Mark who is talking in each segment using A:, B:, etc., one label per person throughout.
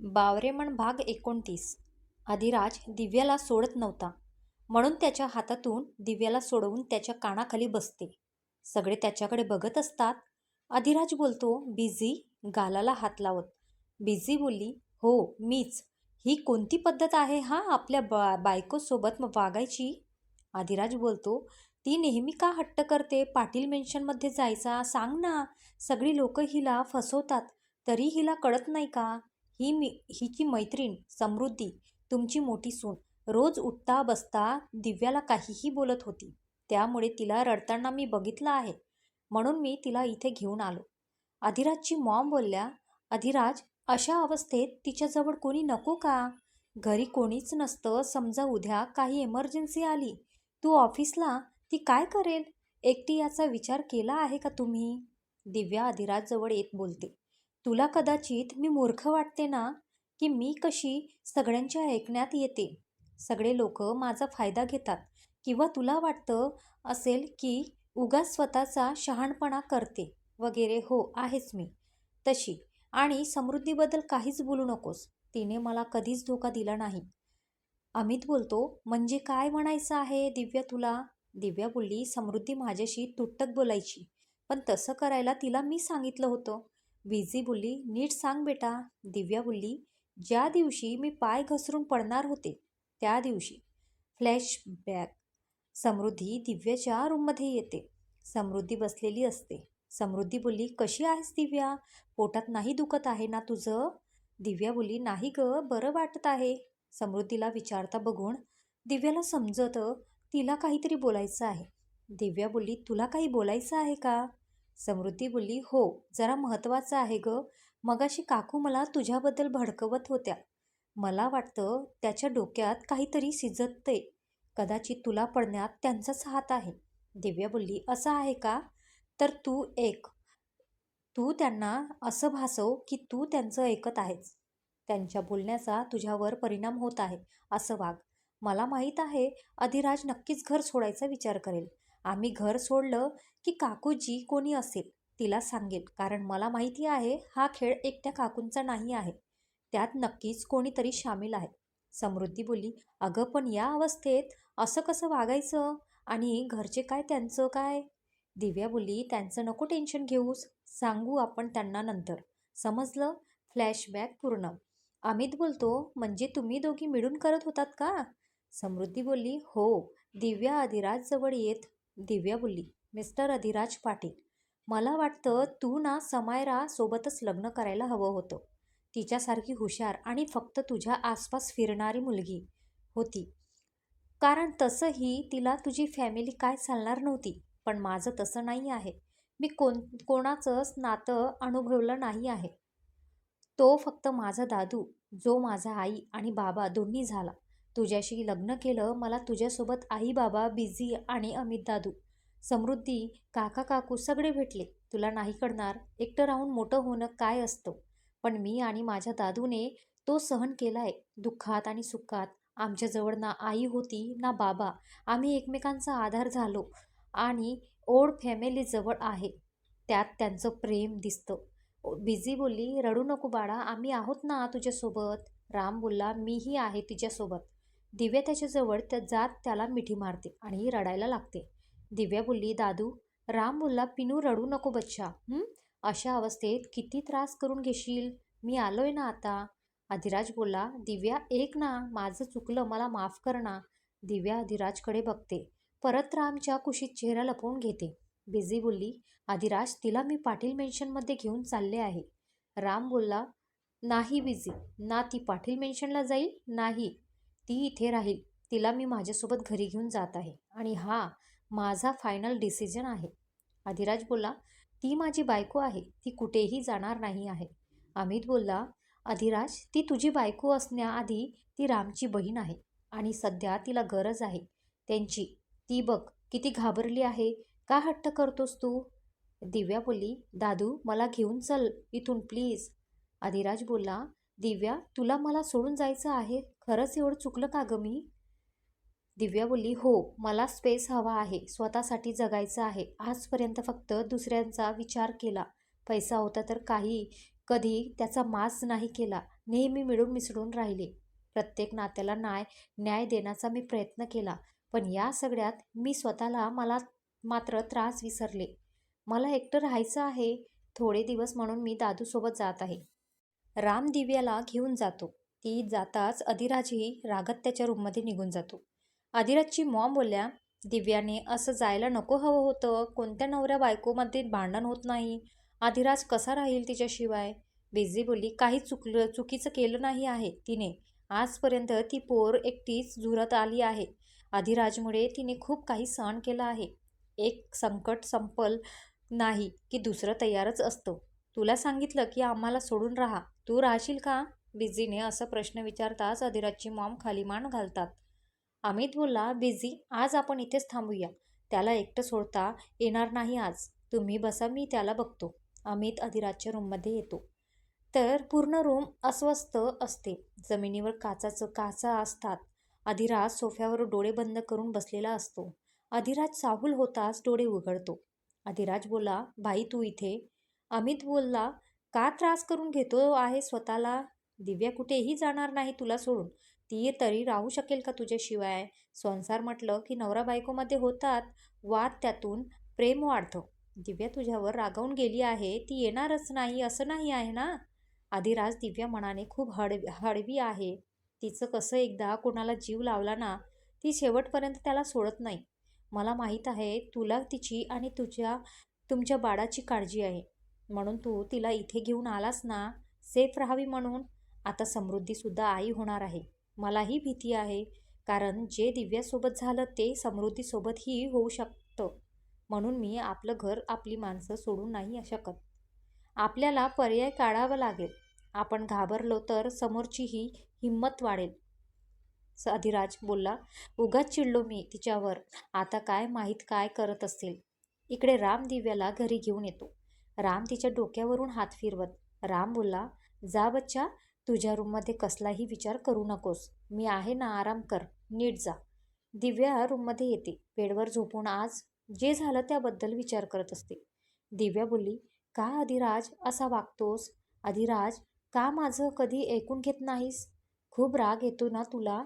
A: बावरेमण भाग एकोणतीस. अधिराज दिव्याला सोडत नव्हता. म्हणून त्याच्या हातातून दिव्याला सोडवून त्याच्या कानाखाली बसते. सगळे त्याच्याकडे बघत असतात. अधिराज बोलतो बिझी गालाला हात लावत. बिझी बोलली हो मीच. ही कोणती पद्धत आहे हा आपल्या बा बायकोसोबत मग वागायची? अधिराज बोलतो ती नेहमी का हट्ट करते? पाटील मेन्शनमध्ये जायचा? सांग ना. सगळी लोक हिला फसवतात. तरी हिला कळत नाही का? ही मी हिची मैत्रीण समृद्धी तुमची मोठी सून. रोज उठता बसता दिव्याला काहीही बोलत होती. त्यामुळे तिला रडताना मी बघितलं आहे. म्हणून मी तिला इथे घेऊन आलो. अधिराजची मॉम बोलल्या अधिराज अशा अवस्थेत तिच्याजवळ कोणी नको का? घरी कोणीच नसतं समजा उद्या काही इमर्जन्सी आली. तू ऑफिसला ती काय करेल? एकटी याचा विचार केला आहे का तुम्ही? दिव्या अधिराजजवळ येत बोलते. तुला कदाचित मी मूर्ख वाटते ना की मी कशी सगळ्यांच्या ऐकण्यात येते. सगळे लोक माझा फायदा घेतात. किंवा तुला वाटतं असेल की उगाच स्वतःचा शहाणपणा करते. वगैरे हो आहेच मी. तशी. आणि समृद्धीबद्दल काहीच बोलू नकोस. तिने मला कधीच धोका दिला नाही. अमित बोलतो म्हणजे काय म्हणायचं आहे दिव्या तुला? दिव्या बोलली समृद्धी माझ्याशी तुटक बोलायची. पण तसं करायला तिला मी सांगितलं होतं. विजी बोलली नीट सांग बेटा. दिव्या बोलली ज्या दिवशी मी पाय घसरून पडणार होते त्या दिवशी. फ्लॅशबॅक समृद्धी दिव्याच्या रूममध्ये येते. समृद्धी बसलेली असते. समृद्धी बोलली कशी आहेस दिव्या? पोटात नाही दुखत आहे ना तुझं? दिव्या बोलली नाही ग बरं वाटत आहे. समृद्धीला विचारता बघून दिव्याला समजतं तिला काहीतरी बोलायचं आहे. दिव्या बोलली तुला काही बोलायचं आहे का? समृद्धी बोलली हो जरा महत्त्वाचं आहे ग. मगाशी काकू मला तुझ्याबद्दल भडकवत होत्या. मला वाटतं त्याच्या डोक्यात काहीतरी सिजतते कदाचित तुला पडण्यात त्यांचाच हात आहे. दिव्या बोलली असं आहे का? तर तू एक. तू त्यांना असं भासव की तू त्यांचं ऐकत आहेस. त्यांच्या बोलण्याचा तुझ्यावर परिणाम होत आहे असं वाघ मला माहीत आहे अधिराज नक्कीच घर सोडायचा विचार करेल. आम्ही घर सोडलं की काकूजी कोणी असेल तिला सांगेल कारण मला माहिती आहे हा खेळ एकट्या काकूंचा नाही आहे. त्यात नक्कीच कोणीतरी सामील आहे. समृद्धी बोलली अगं पण या अवस्थेत असं कसं वागायचं? आणि घरचे काय त्यांचं काय? दिव्या बोलली त्यांचं नको टेन्शन घेऊस. सांगू आपण त्यांना नंतर. समजलं? फ्लॅशबॅक पूर्ण. अमित बोलतो म्हणजे तुम्ही दोघी मिळून करत होतात का? समृद्धी बोलली हो दिव्या अधिराज जवळ येत दिव्या बोलली मिस्टर अधिराज पाटील मला वाटतं तू ना समायरा सोबतच लग्न करायला हवं होतं. तिच्यासारखी हुशार आणि फक्त तुझ्या आसपास फिरणारी मुलगी होती. कारण तसंही तिला तुझी फॅमिली काय चालणार नव्हती पण माझं तसं नाही आहे. मी कोण कोणाचंच नातं अनुभवलं नाही आहे. तो फक्त माझा दादू जो माझा आई आणि बाबा दोन्ही झाला. तुझ्याशी लग्न केलं मला तुझ्यासोबत आई बाबा बिझी आणि अमित दादू समृद्धी काका काकू सगळे भेटले. तुला नाही कळणार एकटं राहून मोठं होणं काय असतं. पण मी आणि माझ्या दादूने तो सहन केला आहे दुःखात आणि सुखात. आमच्याजवळ ना आई होती ना बाबा. आम्ही एकमेकांचा आधार झालो आणि ओढ फॅमिलीजवळ आहे. त्यात त्यांचं प्रेम दिसतं. बिझी बोलली रडू नको बाळा आम्ही आहोत ना तुझ्यासोबत. राम बोलला मीही आहे तिच्यासोबत. दिव्या त्याच्याजवळ त्या जात त्याला मिठी मारते आणि रडायला लागते. दिव्या बोलली दादू राम बोलला पिनू रडू नको बच्चा अशा अवस्थेत किती त्रास करून घेशील? मी आलोय ना आता. अधिराज बोलला दिव्या एक ना माझं चुकलं मला माफ कर ना. दिव्या अधिराजकडे बघते. परत रामच्या कुशीत चेहरा लपवून घेते. बिझी बोलली अधिराज तिला मी पाटील मेन्शनमध्ये घेऊन चालले आहे. राम बोलला नाही बिझी ना ती पाटील मेन्शनला जाईल नाही. ती इथे राहील. तिला मी माझ्यासोबत घरी घेऊन जात आहे. आणि हा माझा फायनल डिसिजन आहे. अधिराज बोलला ती माझी बायको आहे. ती कुठेही जाणार नाही आहे. अमित बोलला अधिराज ती तुझी बायको असण्याआधी ती रामची बहीण आहे. आणि सध्या तिला गरज आहे. त्यांची ती बघ किती घाबरली आहे. का हट्ट करतोस तू? दिव्या बोलली दादू मला घेऊन चल इथून प्लीज. अधिराज बोलला दिव्या तुला मला सोडून जायचं आहे? खरंच एवढं चुकलं का गं मी? दिव्या बोलली हो मला स्पेस हवा आहे. स्वतःसाठी जगायचं आहे. आजपर्यंत फक्त दुसऱ्यांचा विचार केला. पैसा होता तर काही कधी त्याचा मास नाही केला. नेहमी मिळून मिसळून राहिले. प्रत्येक नात्याला न्याय न्याय देण्याचा मी प्रयत्न केला. पण या सगळ्यात मी स्वतःला मला मात्र त्रास विसरले. मला एकटं राहायचं आहे. थोडे दिवस म्हणून मी दादूसोबत जात आहे. राम दिव्याला घेऊन जातो. ती जाताच अधिराजही रागत त्याच्या रूममध्ये निघून जातो. अधिराजची मॉम बोलल्या दिव्याने असं जायला नको हवं होतं. कोणत्या नवऱ्या बायकोमध्ये भांडण होत नाही? अधिराज कसा राहील तिच्याशिवाय? बेजी बोलली काही चुकलं चुकीचं केलं नाही आहे तिने. आजपर्यंत ती पोर एकटीच झुरत आली आहे. अधिराजमुळे तिने खूप काही सहन केलं आहे. एक संकट संपल नाही की दुसरं तयारच असतं. तुला सांगितलं की आम्हाला सोडून राहा. तू राहशील का? बिझीने असं प्रश्न विचारताच अधिराजची मॉम खाली मान घालतात. अमित बोलला बिझी आज आपण इथेच थांबूया. त्याला एकटं सोडता येणार नाही आज. तुम्ही बसा मी त्याला बघतो. अमित अधिराजच्या रूममध्ये येतो. तर पूर्ण रूम अस्वस्थ असते. जमिनीवर काचाचं काचा असतात. अधिराज सोफ्यावर डोळे बंद करून बसलेला असतो. अधिराज साहूल होताच डोळे उघडतो. अधिराज बोला भाई तू इथे? अमित बोलला का त्रास करून घेतो आहे स्वतःला? दिव्या कुठेही जाणार नाही तुला सोडून. ती तरी राहू शकेल का तुझ्याशिवाय? संसार म्हटलं की नवरा बायकोमध्ये होतात वाद त्यातून प्रेम वाढतं. दिव्या तुझ्यावर रागावून गेली आहे ती येणारच नाही असं नाही आहे ना? आधीराज दिव्या मनाने खूप हड हळवी आहे. तिचं कसं एकदा कोणाला जीव लावला ना ती शेवटपर्यंत त्याला सोडत नाही. मला माहीत आहे तुला तिची आणि तुझ्या तुमच्या बाळाची काळजी आहे. म्हणून तू तिला इथे घेऊन आलास ना? सेफ राहावी म्हणून? आता समृद्धीसुद्धा आई होणार आहे. मलाही भीती आहे कारण जे दिव्यासोबत झालं ते समृद्धीसोबतही होऊ शकतं. म्हणून मी आपलं घर आपली माणसं सोडून नाही शकत. आपल्याला पर्याय काढावा लागेल. आपण घाबरलो तर समोरचीही हिंमत वाढेल. स अधिराज बोलला उगाच चिडलो मी तिच्यावर. आता काय माहीत काय करत असेल इकडे राम दिव्याला घरी घेऊन येतो. राम तिच्या डोक्यावरून हात फिरवत. राम बोलला जा बच्चा तुझ्या रूममध्ये कसलाही विचार करू नकोस. मी आहे ना आराम कर. नीट जा. दिव्या रूममध्ये येते. बेडवर झोपून आज जे झालं त्याबद्दल विचार करत असते. दिव्या बोलली का अधिराज असा वागतोस? अधिराज का माझं कधी ऐकून घेत नाहीस? खूप राग येतो ना तुला?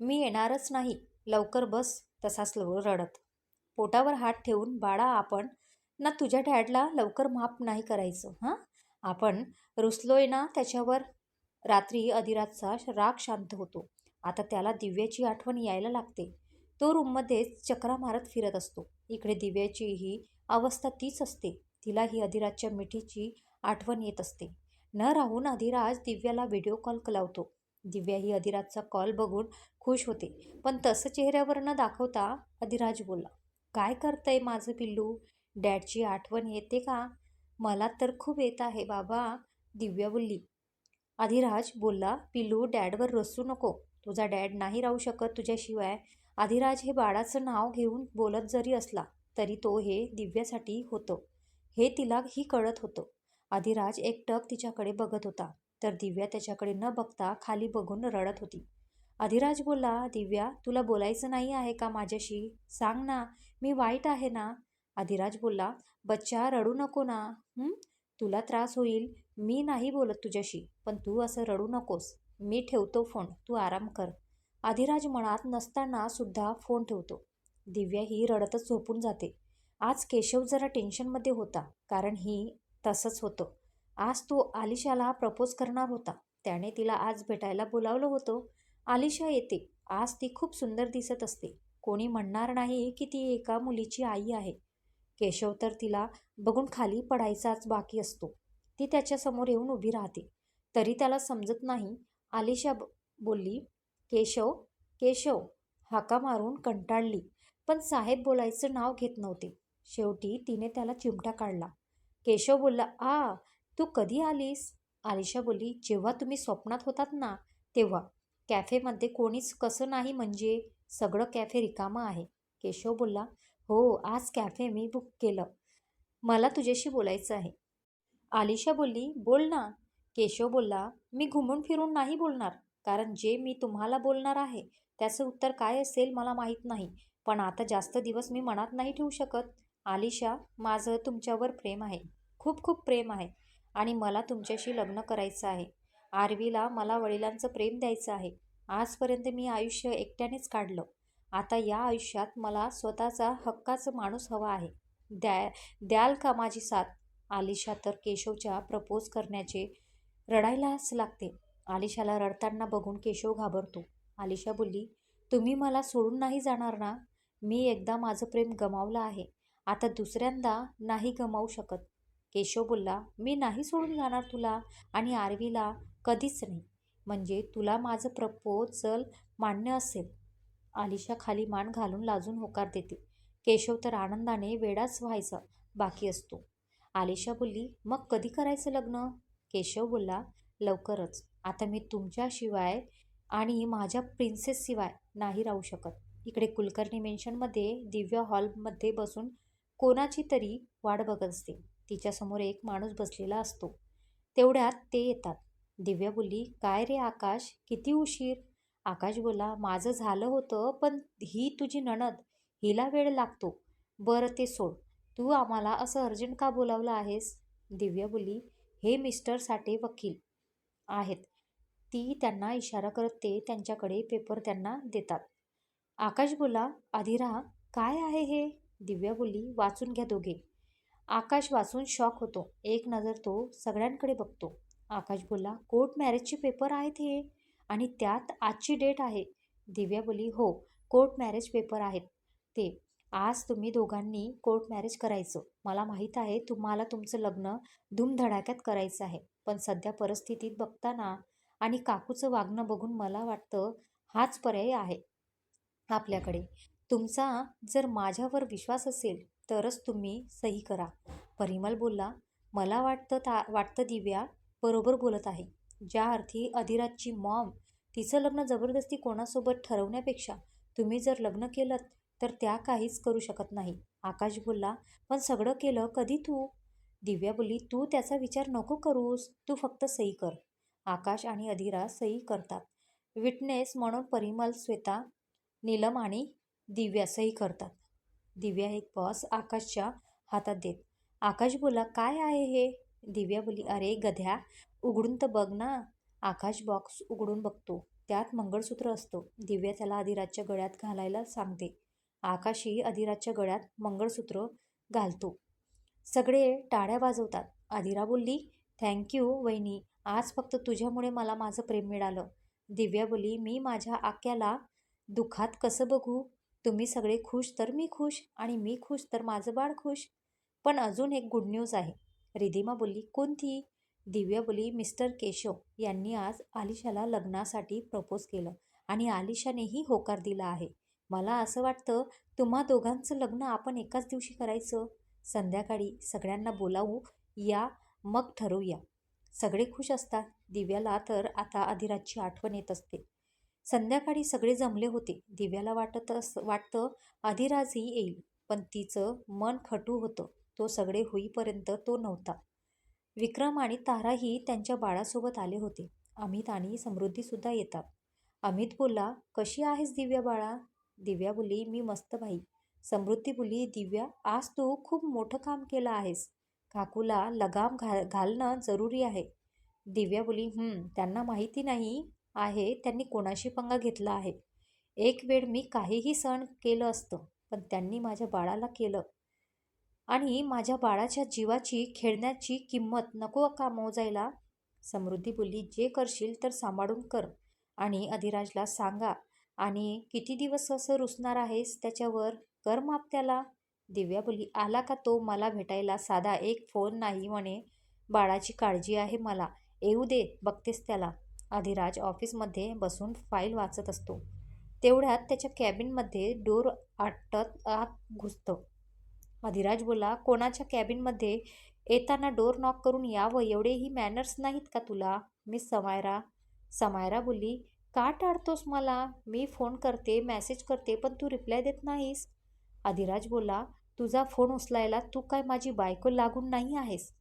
A: मी येणारच नाही. लवकर बस. तसाच लव रडत. पोटावर हात ठेवून बाळा आपण ना तुझ्या डॅडला लवकर माफ नाही करायचं हां? आपण रुसलोय ना त्याच्यावर? रात्री अधिराजचा राग शांत होतो. आता त्याला दिव्याची आठवण यायला लागते. तो रूममध्येच चक्रा मारत फिरत असतो. इकडे दिव्याचीही अवस्था तीच असते. तिलाही अधिराजच्या मिठीची आठवण येत असते. न राहून अधिराज दिव्याला व्हिडिओ कॉल लावतो. दिव्या ही अधिराजचा कॉल बघून खुश होते. पण तसं चेहऱ्यावर न दाखवता अधिराज बोलला काय करतंय माझं पिल्लू? डॅडची आठवण येते का? मला तर खूप येत आहे बाबा दिव्या बोलली. अधिराज बोलला पिल्लू डॅडवर रसू नको. तुझा डॅड नाही राहू शकत तुझ्याशिवाय. अधिराज हे बाळाचं नाव घेऊन बोलत जरी असला तरी तो हे दिव्यासाठी होतं. हे तिला ही कळत होतं. अधिराज एकटक तिच्याकडे बघत होता तर दिव्या त्याच्याकडे न बघता खाली बघून रडत होती. अधिराज बोलला दिव्या तुला बोलायचं नाही आहे का माझ्याशी? सांग ना मी वाईट आहे ना? अधिराज बोलला बच्चा रडू नको ना. तुला त्रास होईल? मी नाही बोलत तुझ्याशी पण तू असं रडू नकोस. मी ठेवतो फोन. तू आराम कर. अधिराज मनात नसताना सुद्धा फोन ठेवतो. दिव्या ही रडतच झोपून जाते. आज केशव जरा टेन्शनमध्ये होता कारण ही तसंच होतं. आज तो आलिशाला प्रपोज करणार होता. त्याने तिला आज भेटायला बोलावलं होतं. आलिशा येते. आज ती खूप सुंदर दिसत असते. कोणी म्हणणार नाही की ती एका मुलीची आई आहे. केशव तर तिला बघून खाली पडायचाच बाकी असतो. ती त्याच्यासमोर येऊन उभी राहते. तरी त्याला समजत नाही. आलिशा बोलली केशव केशव. हाका मारून कंटाळली. पण साहेब बोलायचं नाव घेत नव्हते. शेवटी तिने त्याला चिमटा काढला. केशव बोलला आ तू कधी आलीस? आलिशा बोलली जेव्हा तुम्ही स्वप्नात होतात ना तेव्हा. कॅफेमध्ये कोणीच कसं नाही म्हणजे सगळं कॅफे रिकामं आहे. केशव बोलला हो आज कॅफे मी बुक केलं. मला तुझ्याशी बोलायचं आहे. आलिशा बोलली बोल ना. केशव बोलला मी घुमून फिरून नाही बोलणार कारण जे मी तुम्हाला बोलणार आहे त्याचं उत्तर काय असेल मला माहीत नाही पण आता जास्त दिवस मी मनात नाही ठेवू शकत. आलिशा माझं तुमच्यावर प्रेम आहे खूप खूप प्रेम आहे आणि मला तुमच्याशी लग्न करायचं आहे. आरवीला मला वडिलांचं प्रेम द्यायचं आहे. आजपर्यंत मी आयुष्य एकट्यानेच काढलं. आता या आयुष्यात मला स्वतःचा हक्काचं माणूस हवा आहे. द्या द्याल का माझी साथ? आलिशा तर केशवच्या प्रपोज करण्याचे रडायलाच लागते. आलिशाला रडताना बघून केशव घाबरतो. आलिशा बोलली तुम्ही मला सोडून नाही जाणार ना? मी एकदा माझं प्रेम गमावलं आहे. आता दुसऱ्यांदा नाही गमावू शकत. केशव बोलला मी नाही सोडून जाणार तुला आणि आरवीला कधीच नाही. म्हणजे तुला माझं प्रपोजल मान्य असेल. आलिशा खाली मान घालून लाजून होकार देते. केशव तर आनंदाने वेडाच व्हायचा बाकी असतो. आलिशा बोलली मग कधी करायचं लग्न? केशव बोलला लवकरच. आता मी तुमच्याशिवाय आणि माझ्या प्रिन्सेसशिवाय नाही राहू शकत. इकडे कुलकर्णी मेन्शनमध्ये दिव्या हॉलमध्ये बसून कोणाची तरी वाट बघत असते. तिच्यासमोर एक माणूस बसलेला असतो. तेवढ्यात ते येतात. दिव्या बोलली काय रे आकाश? किती उशीर? आकाश बोला माझं झालं होतं पण ही तुझी नणद. हिला वेळ लागतो. बरं ते सोड. तू आम्हाला असं अर्जंट का बोलावलं आहेस? दिव्या बोली हे मिस्टर साठे वकील आहेत. ती त्यांना इशारा करत ते त्यांच्याकडे पेपर त्यांना देतात. आकाश बोला अधिरा काय आहे हे? दिव्या बोली वाचून घ्या दोघे. आकाश वाचून शॉक होतो. एक नजर तो सगळ्यांकडे बघतो. आकाश बोला कोर्ट मॅरेजचे पेपर आहेत हे? आणि त्यात आजची डेट आहे. दिव्या बोली हो कोर्ट मॅरेज पेपर आहेत. ते आज तुम्ही दोघांनी कोर्ट मॅरेज करायचं. मला माहीत आहे तुम्हाला तुमचं लग्न धूमधडाक्यात करायचं आहे. पण सध्या परिस्थितीत बघताना आणि काकूचं वागणं बघून मला वाटतं हाच पर्याय आहे आपल्याकडे. तुमचा जर माझ्यावर विश्वास असेल तरच तुम्ही सही करा. परिमल बोलला मला वाटतं ता वाटतं दिव्या बरोबर बोलत आहे. ज्या अर्थी अधिराजची मॉम तिचं लग्न जबरदस्ती कोणासोबत ठरवण्यापेक्षा तुम्ही जर लग्न केलं तर त्या काहीच करू शकत नाही. आकाश बोलला पण सगळं केलं कधी तू? दिव्या बोलली तू त्याचा विचार नको करूस तू फक्त सही कर. आकाश आणि अधिरा सही करतात. विटनेस म्हणून परिमल श्वेता नीलम आणि दिव्या सही करतात. दिव्या एक बॉस आकाशच्या हातात देत. आकाश बोला काय आहे हे? दिव्या बोली अरे गध्या उघडून तर बघ ना. आकाश बॉक्स उघडून बघतो. त्यात मंगळसूत्र असतो. दिव्या त्याला अधिराजच्या गळ्यात घालायला सांगते. आकाशी अधिराजच्या गळ्यात मंगळसूत्र घालतो. सगळे टाळ्या वाजवतात. अधिरा बोलली थँक्यू वहिनी. आज फक्त तुझ्यामुळे मला माझं प्रेम मिळालं. दिव्या बोली मी माझ्या आक्याला दुःखात कसं बघू? तुम्ही सगळे खुश तर मी खुश आणि मी खुश तर माझं बाळ खुश. पण अजून एक गुड न्यूज आहे. रिधिमा बोलली कोणती? दिव्या बोली मिस्टर केशव यांनी आज आलिशाला लग्नासाठी प्रपोज केलं आणि आलिशानेही होकार दिला आहे. मला असं वाटतं तुम्हा दोघांचं लग्न आपण एकाच दिवशी करायचं. संध्याकाळी सगळ्यांना बोलावू या मग ठरवूया. सगळे खुश असतात. दिव्याला तर आता अधिराजची आठवण येत असते. संध्याकाळी सगळे जमले होते. दिव्याला वाटत अस वाटतं अधिराजही येईल पण तिचं मन खटू होतं. तो सगळे होईपर्यंत तो नव्हता. विक्रम आणि ताराही त्यांच्या बाळासोबत आले होते. अमित आणि समृद्धीसुद्धा येतात. अमित बोलला कशी आहेस दिव्या बाळा? दिव्या बोली मी मस्त भाई समृद्धी बोली दिव्या आज तू खूप मोठं काम केलं आहेस. काकूला लगाम घा घालणं जरुरी आहे. दिव्या बोली त्यांना माहिती नाही आहे त्यांनी कोणाशी पंगा घेतला आहे. एक वेळ मी काहीही सण केलं असतं पण त्यांनी माझ्या बाळाला केलं. आणि माझ्या बाळाच्या जीवाची खेळण्याची किंमत नको का मोजायला? समृद्धी बोलली जे करशील तर सांभाळून कर आणि अधिराजला सांगा आणि किती दिवस असं रुसणार आहेस त्याच्यावर? कर माप त्याला. दिव्या बोली आला का तो मला भेटायला? साधा एक फोन नाही म्हणे. बाळाची काळजी आहे मला. येऊ दे बघतेस त्याला. अधिराज ऑफिसमध्ये बसून फाईल वाचत असतो. तेवढ्यात त्याच्या कॅबिनमध्ये डोर आटत आत घुसतं. अधिराज बोला कोणाच्या कॅबिनमध्ये? येताना डोर नॉक करून यावं एवढेही मॅनर्स नाहीत का तुला? मी समायरा समायरा बोलली का टाळतोस मला? मी फोन करते मॅसेज करते पण तू रिप्लाय देत नाहीस. अधिराज बोला तुझा फोन उचलायला तू काय माझी बायको लागून नाही आहेस?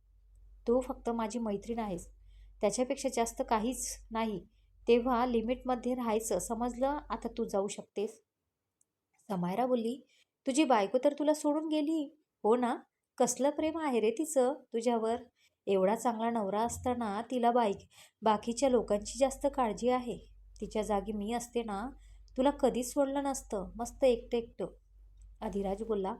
A: तू फक्त माझी मैत्रीण आहेस. त्याच्यापेक्षा जास्त काहीच नाही. तेव्हा लिमिटमध्ये राहायचं समजलं आता तू जाऊ शकतेस. समायरा बोलली तुझी बायको तर तुला सोडून गेली. हो ना? कसलं प्रेम आहे रे तिचं तुझ्यावर? एवढा चांगला नवरा असताना तिला बाईक बाकीच्या लोकांची जास्त काळजी आहे. तिच्या जागी मी असते ना तुला कधीच सोडलं नसतं. मस्त एकटं एकटं. अधिराज बोलला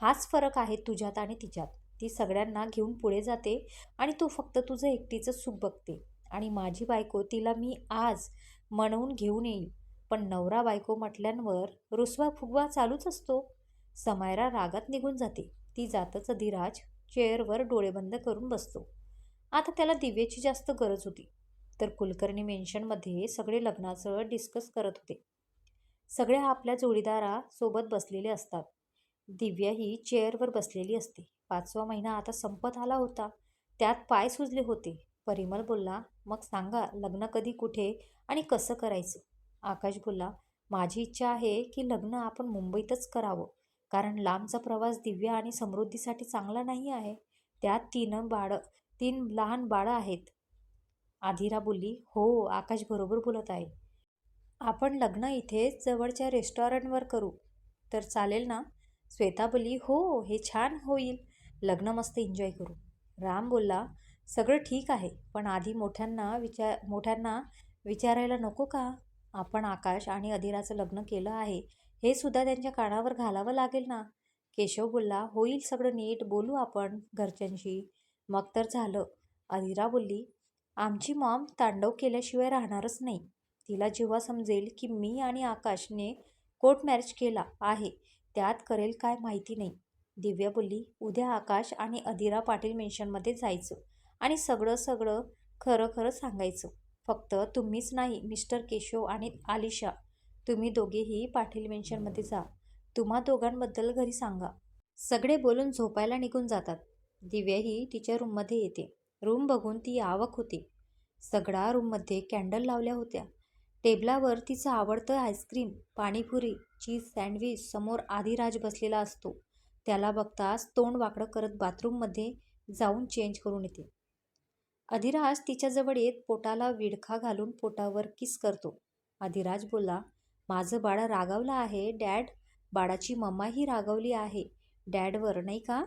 A: हाच फरक आहे तुझ्यात आणि तिच्यात. ती सगळ्यांना घेऊन पुढे जाते आणि तू फक्त तुझं एकटीचं सुख बघते. आणि माझी बायको तिला मी आज म्हणवून घेऊन येईल पण नवरा बायको म्हटल्यांवर रुसवा फुगवा चालूच असतो. समायरा रागात निघून जाते. ती जातच अधिराज चेअरवर डोळे बंद करून बसतो. आता त्याला दिव्याची जास्त गरज होती. तर कुलकर्णी मेन्शनमध्ये सगळे लग्नाचं डिस्कस करत होते. सगळे आपल्या जोडीदारासोबत बसलेले असतात. दिव्या ही चेअरवर बसलेली असते. पाचवा महिना आता संपत आला होता. त्यात पाय सुजले होते. परिमल बोलला मग सांगा लग्न कधी कुठे आणि कसं करायचं? आकाश बोलला माझी इच्छा आहे की लग्न आपण मुंबईतच करावं. कारण लांबचा प्रवास दिव्या आणि समृद्धीसाठी चांगला नाही आहे. त्यात तीन बाळं तीन लहान बाळं आहेत. आधिरा बोलली हो आकाश बरोबर बोलत आहे. आपण लग्न इथेच जवळच्या रेस्टॉरंटवर करू. तर चालेल ना? श्वेता बोलली हो हे छान होईल. लग्न मस्त एन्जॉय करू. राम बोलला सगळं ठीक आहे पण आधी मोठ्यांना विचार मोठ्यांना विचारायला नको का? आपण आकाश आणि अधिराचं लग्न केलं आहे हे सुद्धा त्यांच्या कानावर घालावं लागेल ना? केशव बोलला होईल सगळं नीट बोलू आपण घरच्यांशी. मग तर झालं. अधिरा बोलली आमची मॉम तांडव केल्याशिवाय राहणारच नाही. तिला जेव्हा समजेल की मी आणि आकाशने कोर्ट मॅरेज केला आहे त्यात करेल काय माहिती नाही. दिव्या बोलली उद्या आकाश आणि अधिरा पाटील मेन्शनमध्ये जायचं आणि सगळं सगळं खरं खरं सांगायचं. फक्त तुम्हीच नाही मिस्टर केशव आणि आलिशा तुम्ही दोघेही पाटील मेन्शनमध्ये जा. तुम्हा दोघांबद्दल घरी सांगा. सगळे बोलून झोपायला निघून जातात. दिव्याही तिच्या रूममध्ये येते. रूम बघून ती आवक होती. सगळ्या रूममध्ये कॅन्डल लावल्या होत्या. टेबलावर तिचं आवडतं आईस्क्रीम पाणीपुरी चीज सँडविच समोर आधिराज बसलेला असतो. त्याला बघताच तोंड वाकडं करत बाथरूममध्ये जाऊन चेंज करून येते. अधिराज तिच्याजवळ येत पोटाला विडखा घालून पोटावर किस करतो. अधिराज बोलला माझं बाळ रागावलं आहे डॅड बाळाची मम्माही रागावली आहे. डॅडवर नाही का?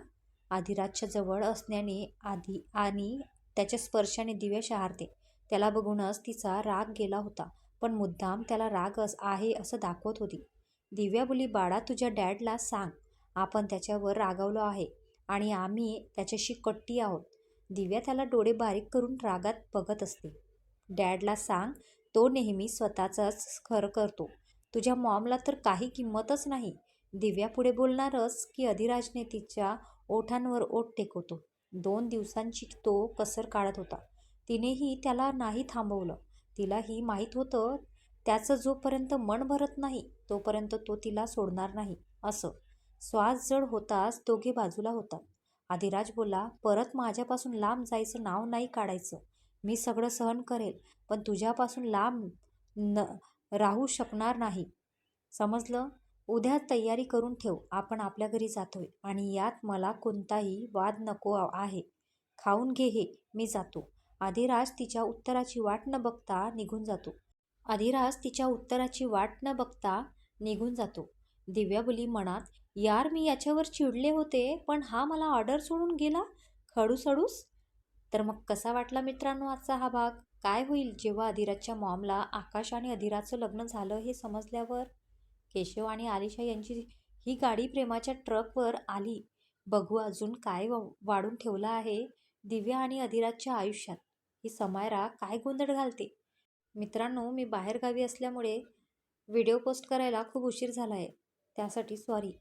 A: आधिराजच्या जवळ असण्याने आधी आणि त्याच्या स्पर्शाने दिव्या शहारते. त्याला बघूनच तिचा राग गेला होता पण मुद्दाम त्याला राग अस आहे असं दाखवत होती. दिव्या बोली बाळा तुझ्या डॅडला सांग आपण त्याच्यावर रागावलो आहे आणि आम्ही त्याच्याशी कट्टी आहोत. दिव्या त्याला डोळे बारीक करून रागात बघत असते. डॅडला सांग तो नेहमी स्वतःचाच खरं करतो. तुझ्या मॉमला तर काही किंमतच नाही. दिव्या पुढे बोलणारच की अधिराजने तिच्या ओठांवर ओठ टेकवतो. दोन दिवसांची तो कसर काढत होता. तिनेही त्याला नाही थांबवलं. तिलाही माहीत होतं त्याचं जोपर्यंत मन भरत नाही तोपर्यंत तो तिला सोडणार नाही असं. श्वास जड होताच दोघे बाजूला होतात. आदिराज बोला परत माझ्यापासून लांब जायचं नाव नाही काढायचं. मी सगळं सहन करेल पण तुझ्यापासून लांब न राहू शकणार नाही. समजलं? उद्या तयारी करून ठेव. आपण आपल्या घरी जातोय आणि यात मला कोणताही वाद नको आहे. खाऊन घे हे. मी जातो. अधिराज तिच्या उत्तराची वाट न बघता निघून जातो. अधिराज तिच्या उत्तराची वाट न बघता निघून जातो. दिव्या बोली मनात यार मी याच्यावर चिडले होते पण हा मला ऑर्डर सोडून गेला? खडूस अडूस? तर मग कसा वाटला मित्रांनो आजचा हा भाग? काय होईल जेव्हा अधिराजच्या मॉमला आकाश आणि अधिराजचं लग्न झालं हे समजल्यावर? केशव आणि आलिशा यांची ही गाडी प्रेमाच्या ट्रकवर आली. बघू अजून काय वाढून ठेवलं आहे दिव्या आणि अधिराजच्या आयुष्यात. ही समायरा काय गोंधळ घालते? मित्रांनो मी बाहेरगावी असल्यामुळे व्हिडिओ पोस्ट करायला खूप उशीर झाला आहे त्यासाठी सॉरी